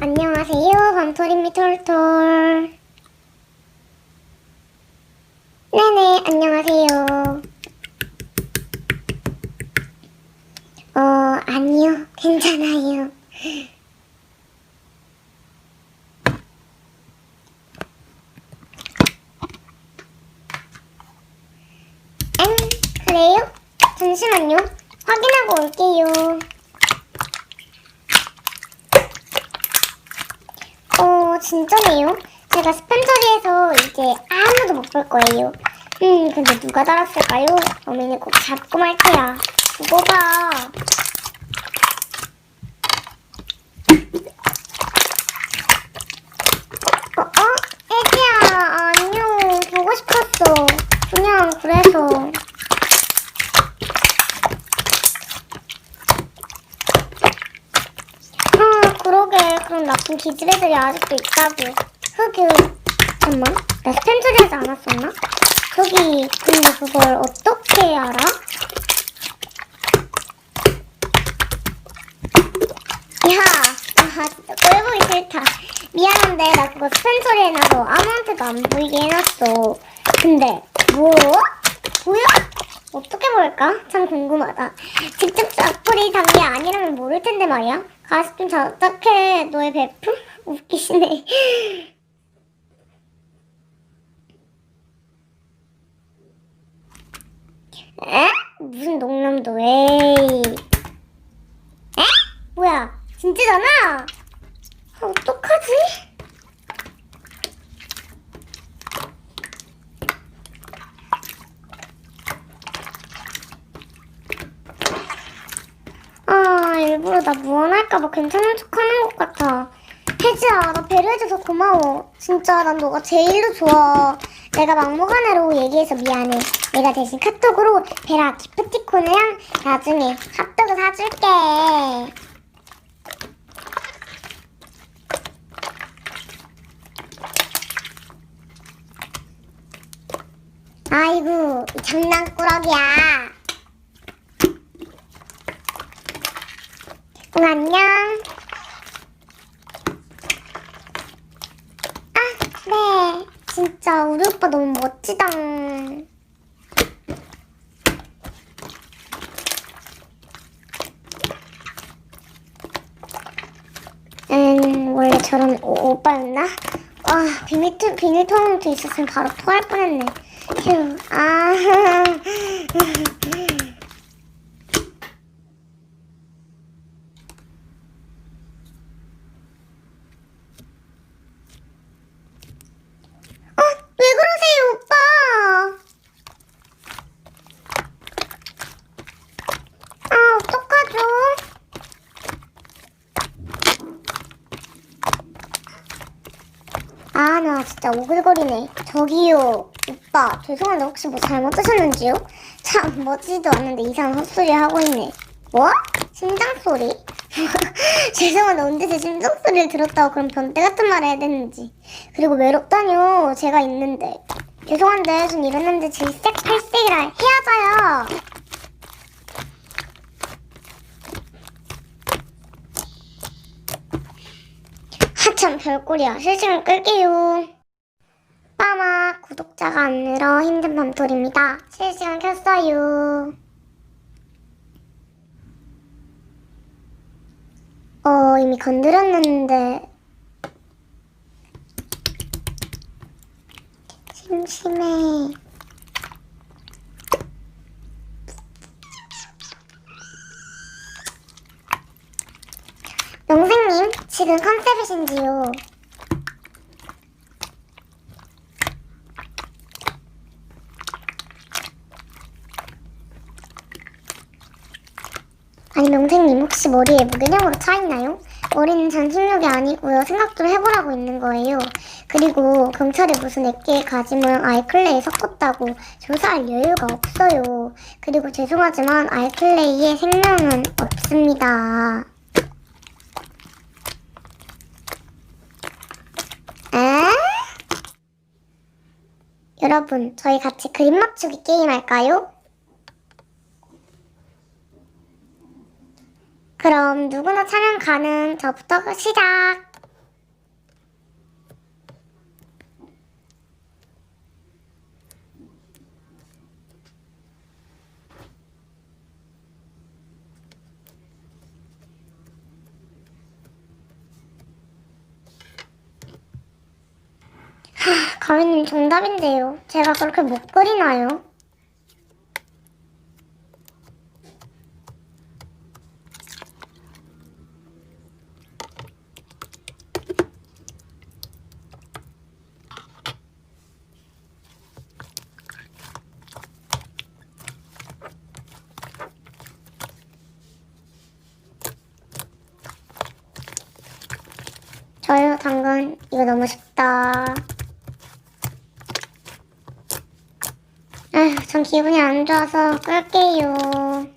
안녕하세요. 밤토리미 톨톨. 네네, 안녕하세요. 어, 아니요. 괜찮아요. 엥, 그래요? 잠시만요. 확인하고 올게요. 어, 진짜네요. 제가 스팸 처리해서 이제 아무도 못 볼 거예요. 음, 근데 누가 달았을까요? 어머니 꼭 잡고 말게요. 두고 봐. 어, 어? 애기야, 안녕. 보고 싶었어. 그냥 그래서. 아, 그런 나쁜 기집애들이 아직도 있다고. 흑유. 잠깐만. 나 스팸 처리하지 않았었나? 저기, 근데 그걸 어떻게 알아? 야, 아, 진짜 꼴보기 싫다. 미안한데, 나 그거 스팸 처리해놔서 아무한테도 안 보이게 해놨어. 근데, 뭐? 뭐야? 어떻게 볼까? 참 궁금하다. 직접 악플이 단게 아니라면 모를 텐데 말이야. 가식 좀 작작해. 너의 베프? 웃기시네. 에? 무슨 농담도 에이. 에? 뭐야? 진짜잖아? 어떡하지? 아, 일부러 나 무언할까봐 괜찮은 척 하는 것 같아. 혜지야, 나 배려해줘서 고마워. 진짜 난 너가 제일로 좋아. 내가 막무가내로 얘기해서 미안해. 내가 대신 카톡으로 베라 기프티콘이랑 나중에 핫도그 사줄게. 아이고, 이 장난꾸러기야. 응, 안녕. 아, 네. 진짜 우리 오빠 너무 멋지다. 음, 원래 저런 오, 오빠였나? 아, 비밀, 통- 비밀 통화도 있었으면 바로 토할 뻔했네. 휴, 아. 어, 왜 그러세요, 오빠? 아, 어떡하죠? 아, 나 진짜 오글거리네. 저기요, 오빠. 죄송한데 혹시 뭐 잘못 드셨는지요? 참, 멋지도 않는데 이상한 헛소리 하고 있네. 뭐? 심장 소리? 죄송한데 언제 제 심장 소리를 들었다고 그런 변태 같은 말을 해야 되는지. 그리고 외롭다뇨. 제가 있는데. 죄송한데 전 이랬는데 질색 팔색이라 헤어져요. 하참 별꼴이야. 실시간 끌게요. 구독자가 안 늘어 힘든 밤톨입니다. 실시간 켰어요. 어 이미 건드렸는데 심심해. 영생님 지금 컨셉이신지요? 아니 명생님 혹시 머리에 무게념으로 차있나요? 머리는 잔심력이 아니고요. 생각 좀 해보라고 있는 거예요. 그리고 경찰이 무슨 액계 가지 모양 아이클레이 섞었다고 조사할 여유가 없어요. 그리고 죄송하지만 아이클레이의 생명은 없습니다. 에? 여러분, 저희 같이 그림 맞추기 게임 할까요? 그럼 누구나 촬영 가는 저부터 시작! 가위님 정답인데요. 제가 그렇게 못 그리나요? 당근. 이거 너무 쉽다. 아휴, 전 기분이 안 좋아서 끌게요.